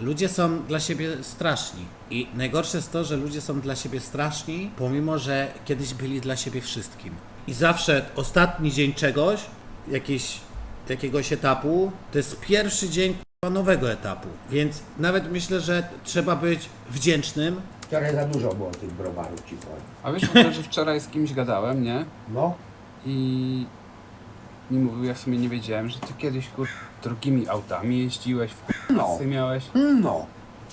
Ludzie są dla siebie straszni. I najgorsze jest to, że ludzie są dla siebie straszni, pomimo że kiedyś byli dla siebie wszystkim. I zawsze ostatni dzień czegoś, jakiejś, jakiegoś etapu, to jest pierwszy dzień k***a, nowego etapu. Więc nawet myślę, że trzeba być wdzięcznym. Wczoraj za dużo było tych browarów ci powiem. A wiesz, ogóle, że wczoraj z kimś gadałem, nie? No, I mi mówił, ja w sumie nie wiedziałem, że ty kiedyś kur... drogimi autami jeździłeś, w No. miałeś. no.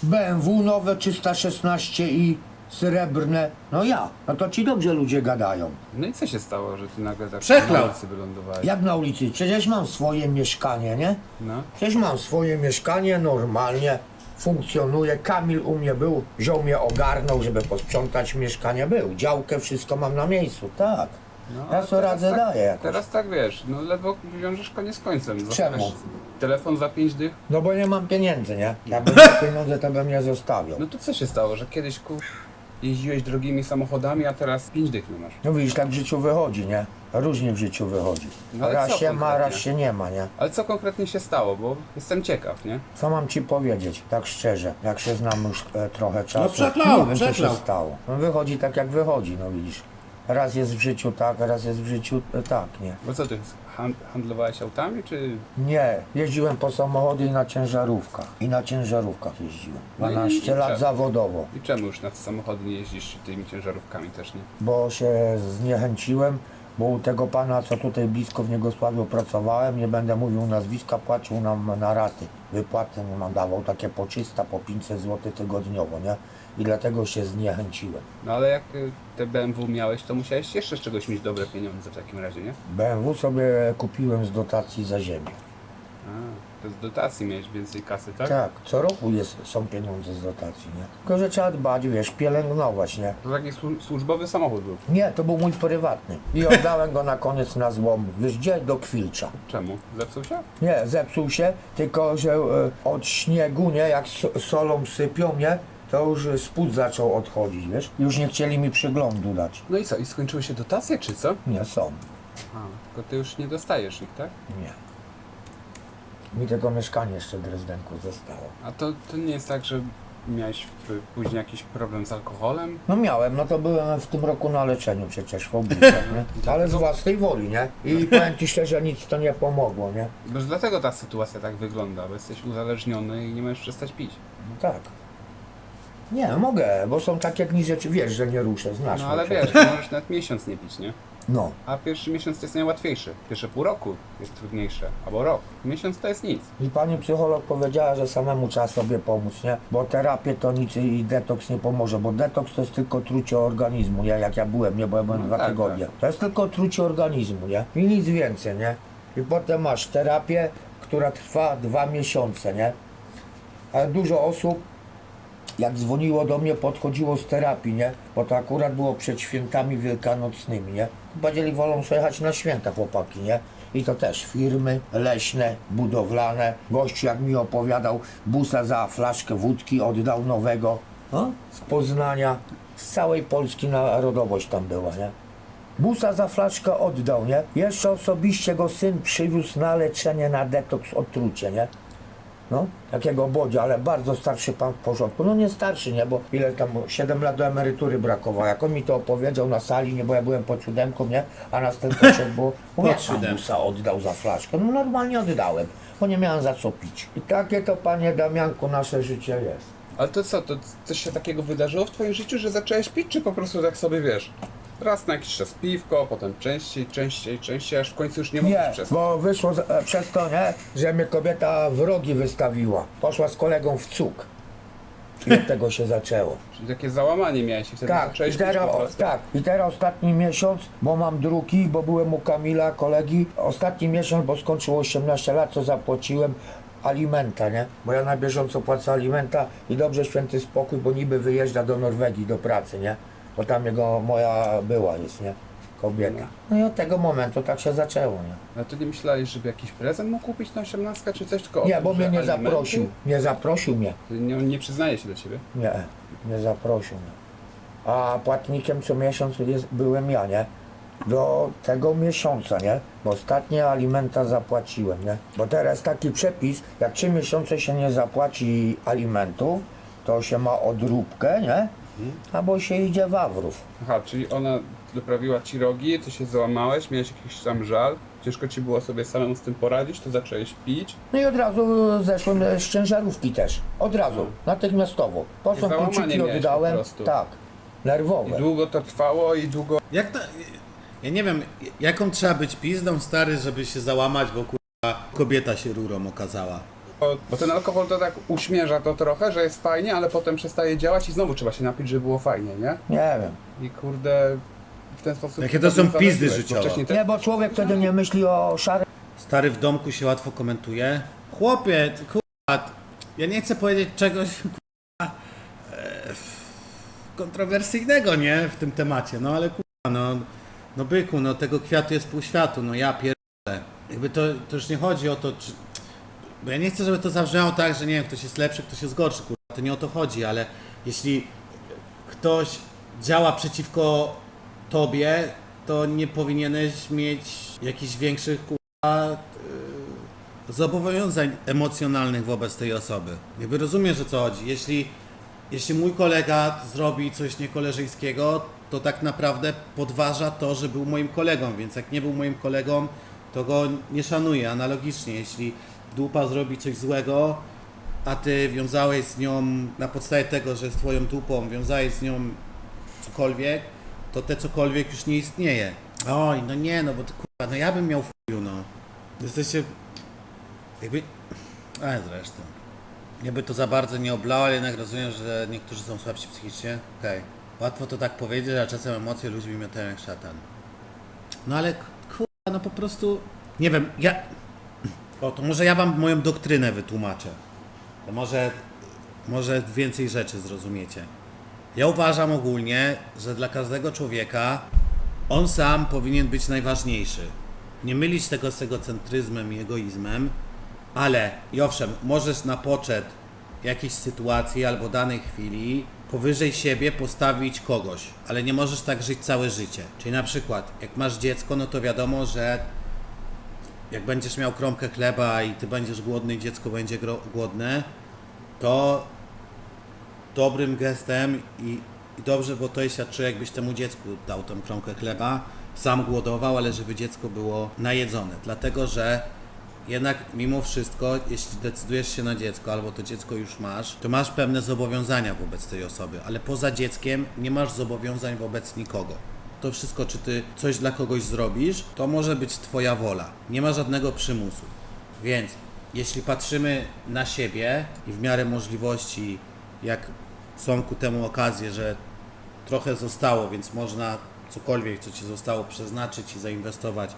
BMW nowe 316 i srebrne. No ja. No to ci dobrze ludzie gadają. No i co się stało, że ty nagle tak Przeklął. na ulicy wylądowałeś? Jak na ulicy? Przecież mam swoje mieszkanie, nie? No. Przecież mam swoje mieszkanie normalnie. Funkcjonuje. Kamil u mnie był, wziął mnie ogarnął, żeby posprzątać mieszkanie. Był. Działkę, wszystko mam na miejscu, tak. No Ja a sobie teraz radzę, tak, daję jakoś. Teraz tak wiesz, no lewo wiążesz koniec z końcem. Zostawiasz Telefon za pięć dych. No bo nie mam pieniędzy, nie? Jakbym miał pieniądze, to bym nie zostawił. No to co się stało, że kiedyś kur... jeździłeś drogimi samochodami, a teraz pięć dych nie masz. No widzisz, tak w życiu wychodzi, nie? Różnie w życiu wychodzi. No ale raz co się ma, konkretnie? raz się nie ma, nie? Ale co konkretnie się stało, bo jestem ciekaw, nie? Co mam ci powiedzieć, tak szczerze, jak się znam już e, trochę czasu. przeklał, wiem, co się stało. No wychodzi tak, jak wychodzi, no widzisz. Raz jest w życiu tak, raz jest w życiu e, tak, nie? Bo co ty, hand- handlowałeś autami, czy... Nie, jeździłem po samochody i na ciężarówkach. I na ciężarówkach jeździłem. No i 12 lat czemu? zawodowo. I czemu już na samochody nie jeździsz tymi ciężarówkami też, nie? bo się zniechęciłem, bo u tego pana, co tutaj blisko w Niegosławiu pracowałem, nie będę mówił nazwiska, płacił nam na raty. Wypłaty nam dawał takie po 300, po 500 zł tygodniowo, nie? I dlatego się zniechęciłem. No ale jak y, te BMW miałeś, to musiałeś jeszcze z czegoś mieć dobre pieniądze w takim razie, nie? BMW sobie kupiłem z dotacji za ziemię. A, to z dotacji miałeś więcej kasy, tak? Tak, co roku jest, są pieniądze z dotacji, nie? Tylko, że trzeba dbać, wiesz, pielęgnować, nie? To taki słu- służbowy samochód był. Nie, to był mój prywatny. I oddałem go na koniec na złom. Wiesz gdzie? Do Kwilcza. Czemu? Zepsuł się? Nie, zepsuł się, tylko że e, od śniegu, nie, jak so, solą sypią, nie, to już spód zaczął odchodzić, wiesz? Już nie chcieli mi przyglądu dać. No i co? I skończyły się dotacje, czy co? Nie, są. A, tylko ty już nie dostajesz ich, tak? Nie. Mi tego mieszkanie jeszcze w Drezdenku zostało. A to, to nie jest tak, że miałeś później jakiś problem z alkoholem? No miałem, no to byłem w tym roku na leczeniu przecież w oblicach, nie? Ale z własnej woli, nie? I powiem Ci szczerze, nic to nie pomogło, nie? Może dlatego ta sytuacja tak wygląda, bo jesteś uzależniony i nie możesz przestać pić. No tak. Nie, mogę, bo są takie dni rzeczy, wiesz, że nie ruszę, znasz No mnie ale przecież. wiesz, możesz nawet miesiąc nie pić, nie? No. A pierwszy miesiąc jest najłatwiejszy. Pierwsze pół roku jest trudniejsze. Albo rok. Miesiąc to jest nic. I pani psycholog powiedziała, że samemu trzeba sobie pomóc, nie? Bo terapię to nic i detoks nie pomoże, bo detoks to jest tylko trucie organizmu, nie? Jak ja byłem, nie? Bo ja byłem No dwa tak, tygodnie. tak. To jest tylko trucie organizmu, nie? I nic więcej, nie? I potem masz terapię, która trwa dwa miesiące, nie? Ale dużo osób, jak dzwoniło do mnie, podchodziło z terapii, nie? Bo to akurat było przed świętami wielkanocnymi, nie? Bardziej wolą jechać na święta chłopaki, nie? I to też firmy leśne, budowlane. Gościu jak mi opowiadał, busa za flaszkę wódki oddał nowego. No? Z Poznania, z całej Polski narodowość tam była, nie? Busa za flaszkę oddał, nie? Jeszcze osobiście go syn przywiózł na leczenie, na detoks, otrucie, nie? No, takiego bodzia, ale bardzo starszy pan w porządku. No nie starszy, nie, bo ile tam, 7 lat do emerytury brakowało. Jak on mi to opowiedział na sali, nie, bo ja byłem pod siódemką, nie, a następny szedł, bo mówię, busa oddał za flaszkę. No normalnie oddałem, bo nie miałem za co pić. I takie to, panie Damianku, nasze życie jest. Ale to co, to coś się takiego wydarzyło w twoim życiu, że zacząłeś pić, czy po prostu tak sobie wiesz? Raz na jakiś czas piwko, potem częściej, częściej, częściej, aż w końcu już nie możesz Nie, przestać. bo wyszło z, e, przez to, nie, że mnie kobieta w rogi wystawiła. Poszła z kolegą w cuk. I od tego się zaczęło. Czyli takie załamanie miałeś i wtedy Tak, zacząłeś i pić po teraz, prostu. tak, i teraz ostatni miesiąc, bo mam drugi, bo byłem u Kamila, kolegi. Ostatni miesiąc, bo skończyło 18 lat, co zapłaciłem alimenta, nie? Bo ja na bieżąco płacę alimenta i dobrze święty spokój, bo niby wyjeżdża do Norwegii do pracy, nie? Bo tam jego moja była jest, nie? Kobieta. No i od tego momentu tak się zaczęło, nie? Ale to nie myślałeś, żeby jakiś prezent mógł kupić na 18 czy coś, tylko o Nie, tym, bo mnie nie alimenty? zaprosił. Nie zaprosił mnie. Nie, nie przyznaje się do ciebie. Nie, nie zaprosił mnie. A płatnikiem co miesiąc jest, byłem ja, nie? do tego miesiąca, nie? Bo ostatnie alimenta zapłaciłem, nie? Bo teraz taki przepis, jak trzy miesiące się nie zapłaci alimentów, to się ma odróbkę, nie? Albo się idzie wawrów. Aha, czyli ona doprawiła ci rogi, ty się załamałeś, miałeś jakiś tam żal, ciężko ci było sobie samemu z tym poradzić, to zacząłeś pić. No i od razu zeszłem z ciężarówki też. Od razu, natychmiastowo. Poszłem Załamanie kluczyki miałeś po oddałem. prostu. Tak. I Nerwowe. długo to trwało i długo... Jak to... Ja nie wiem, jaką trzeba być pizdą, stary, żeby się załamać, bo kurwa kobieta się rurą okazała. Bo ten alkohol to tak uśmierza to trochę, że jest fajnie, ale potem przestaje działać i znowu trzeba się napić, żeby było fajnie, nie? Nie wiem. I kurde, w ten sposób... Jakie to są pizdy życiowe. Też Nie, bo człowiek wtedy nie myśli o szarym Stary w domku się łatwo komentuje. Chłopie, kurwa, ja nie chcę powiedzieć czegoś kurwa, e, kontrowersyjnego, nie, w tym temacie, no ale kurwa, no, no byku, no tego kwiatu jest pół światu, no ja pierdolę. Jakby to, to już nie chodzi o to, czy... Bo ja nie chcę, żeby to zabrzmiało tak, że nie wiem, ktoś jest lepszy, ktoś jest gorszy, kurwa, to nie o to chodzi, ale jeśli ktoś działa przeciwko tobie, to nie powinieneś mieć jakichś większych kurwa, y, zobowiązań emocjonalnych wobec tej osoby. Jakby rozumiesz o co chodzi. Jeśli, jeśli mój kolega zrobi coś niekoleżeńskiego, to tak naprawdę podważa to, że był moim kolegą, więc jak nie był moim kolegą, to go nie szanuję. Analogicznie, jeśli dupa zrobi coś złego, a ty wiązałeś z nią na podstawie tego, że jest twoją dupą, wiązałeś z nią cokolwiek, to te cokolwiek już nie istnieje. Oj, no nie, no bo to kurwa, no ja bym miał w no. Jesteście jakby... A zresztą. Jakby to za bardzo nie oblało, ale jednak rozumiem, że niektórzy są słabsi psychicznie. Okej. Łatwo to tak powiedzieć, a czasem emocje ludźmi miotają jak szatan. No ale kurwa, no po prostu... Nie wiem, ja... O, to może ja wam moją doktrynę wytłumaczę. To może... Może więcej rzeczy zrozumiecie. Ja uważam ogólnie, że dla każdego człowieka on sam powinien być najważniejszy. Nie mylić tego z egocentryzmem i egoizmem, ale i owszem, możesz na poczet jakiejś sytuacji albo danej chwili powyżej siebie postawić kogoś, ale nie możesz tak żyć całe życie. Czyli na przykład, jak masz dziecko, no to wiadomo, że jak będziesz miał kromkę chleba i ty będziesz głodny i dziecko będzie głodne, to dobrym gestem i, i dobrze, bo to świadczy, jakbyś temu dziecku dał tą kromkę chleba, sam głodował, ale żeby dziecko było najedzone. Dlatego, że jednak mimo wszystko, jeśli decydujesz się na dziecko, albo to dziecko już masz, to masz pewne zobowiązania wobec tej osoby, ale poza dzieckiem nie masz zobowiązań wobec nikogo. To wszystko, czy ty coś dla kogoś zrobisz, to może być twoja wola. Nie ma żadnego przymusu. Więc jeśli patrzymy na siebie i w miarę możliwości, jak są ku temu okazje, że trochę zostało, więc można cokolwiek, co ci zostało, przeznaczyć i zainwestować,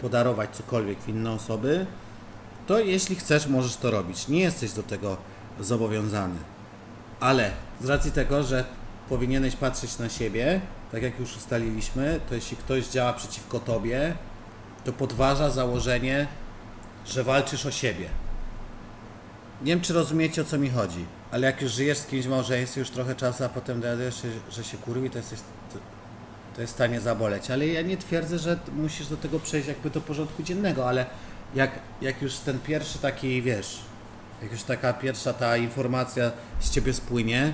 podarować cokolwiek w inne osoby, to jeśli chcesz, możesz to robić. Nie jesteś do tego zobowiązany. Ale z racji tego, że powinieneś patrzeć na siebie, tak jak już ustaliliśmy, to jeśli ktoś działa przeciwko tobie, to podważa założenie, że walczysz o siebie. Nie wiem, czy rozumiecie o co mi chodzi, ale jak już żyjesz z kimś w małżeństwie już trochę czasu, a potem dowiadujesz się, że się kurwi, to jesteś. To, to jest w stanie zaboleć. Ale ja nie twierdzę, że musisz do tego przejść jakby do porządku dziennego, ale jak, jak już ten pierwszy taki, wiesz, jak już taka pierwsza ta informacja z ciebie spłynie,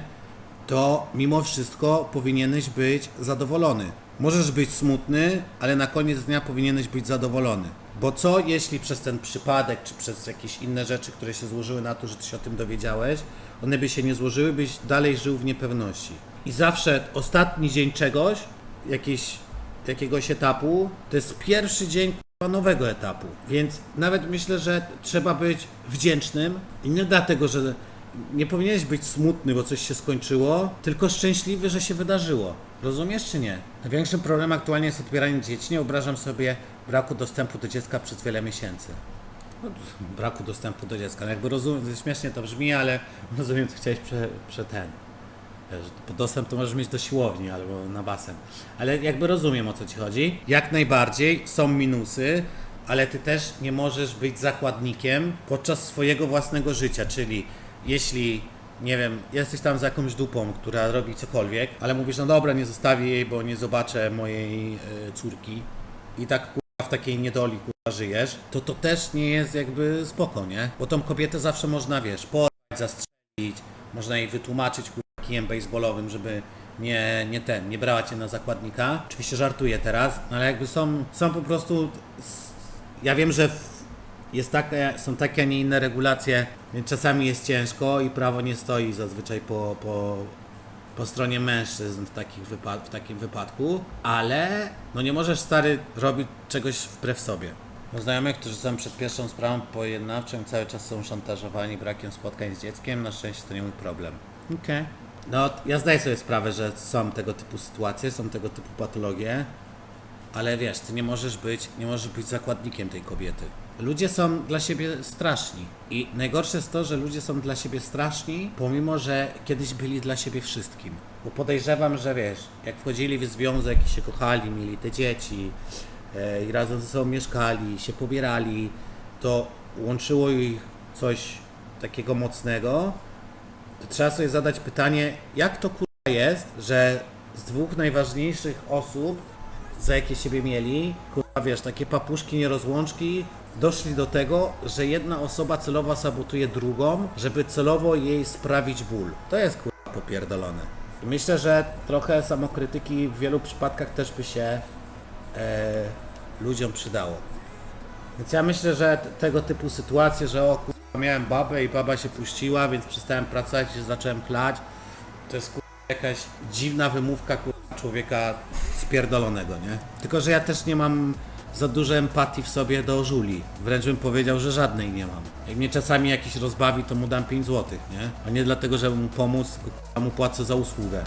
to mimo wszystko powinieneś być zadowolony. Możesz być smutny, ale na koniec dnia powinieneś być zadowolony. Bo co jeśli przez ten przypadek, czy przez jakieś inne rzeczy, które się złożyły na to, że ty się o tym dowiedziałeś, one by się nie złożyły, byś dalej żył w niepewności. I zawsze ostatni dzień czegoś, jakiejś, jakiegoś etapu, to jest pierwszy dzień nowego etapu. Więc nawet myślę, że trzeba być wdzięcznym i nie dlatego, że nie powinieneś być smutny, bo coś się skończyło, tylko szczęśliwy, że się wydarzyło. Rozumiesz czy nie? Największym problemem aktualnie jest odbieranie dzieci. Nie wyobrażam sobie braku dostępu do dziecka przez wiele miesięcy. No, braku dostępu do dziecka. No jakby rozumiem, śmiesznie to brzmi, ale rozumiem, co chciałeś prze, prze ten. Dostęp to możesz mieć do siłowni albo na basen. Ale jakby rozumiem o co ci chodzi. Jak najbardziej są minusy, ale ty też nie możesz być zakładnikiem podczas swojego własnego życia. Czyli jeśli nie wiem, jesteś tam z jakąś dupą, która robi cokolwiek, ale mówisz, no dobra, nie zostawię jej, bo nie zobaczę mojej y, córki i tak kurwa w takiej niedoli kurwa żyjesz, to to też nie jest jakby spoko, nie? Bo tą kobietę zawsze można, wiesz, porwać, zastrzelić, można jej wytłumaczyć kurwa kijem baseballowym, żeby nie, nie ten, nie brała cię na zakładnika. Oczywiście żartuję teraz, ale jakby są, są po prostu... Ja wiem, że jest taka, są takie, a nie inne regulacje, więc czasami jest ciężko i prawo nie stoi zazwyczaj po, po, po stronie mężczyzn w, takich wypad- w takim wypadku, ale no nie możesz stary robić czegoś wbrew sobie. Mam znajomych, którzy są przed pierwszą sprawą pojednawczą cały czas są szantażowani brakiem spotkań z dzieckiem, na szczęście to nie mój problem. Okej. No, ja zdaję sobie sprawę, że są tego typu sytuacje, są tego typu patologie, ale wiesz, ty nie możesz być, nie możesz być zakładnikiem tej kobiety. Ludzie są dla siebie straszni. I najgorsze jest to, że ludzie są dla siebie straszni, pomimo że kiedyś byli dla siebie wszystkim. Bo podejrzewam, że wiesz, jak wchodzili w związek i się kochali, mieli te dzieci e, i razem ze sobą mieszkali, się pobierali, to łączyło ich coś takiego mocnego, to trzeba sobie zadać pytanie, jak to kurwa jest, że z dwóch najważniejszych osób, za jakie siebie mieli, kurwa wiesz, takie papuszki nierozłączki, doszli do tego, że jedna osoba celowo sabotuje drugą, żeby celowo jej sprawić ból. To jest kurwa popierdolone. Myślę, że trochę samokrytyki w wielu przypadkach też by się e, ludziom przydało. Więc ja myślę, że tego typu sytuacje, że o kurwa, miałem babę i baba się puściła, więc przestałem pracować i zacząłem chlać, to jest kurwa, jakaś dziwna wymówka kurwa, człowieka spierdolonego, nie? Tylko, że ja też nie mam za dużo empatii w sobie do żuli. Wręcz bym powiedział, że żadnej nie mam. Jak mnie czasami jakiś rozbawi, to mu dam 5 zł, nie? A nie dlatego, żeby mu pomóc, tylko mu płacę za usługę.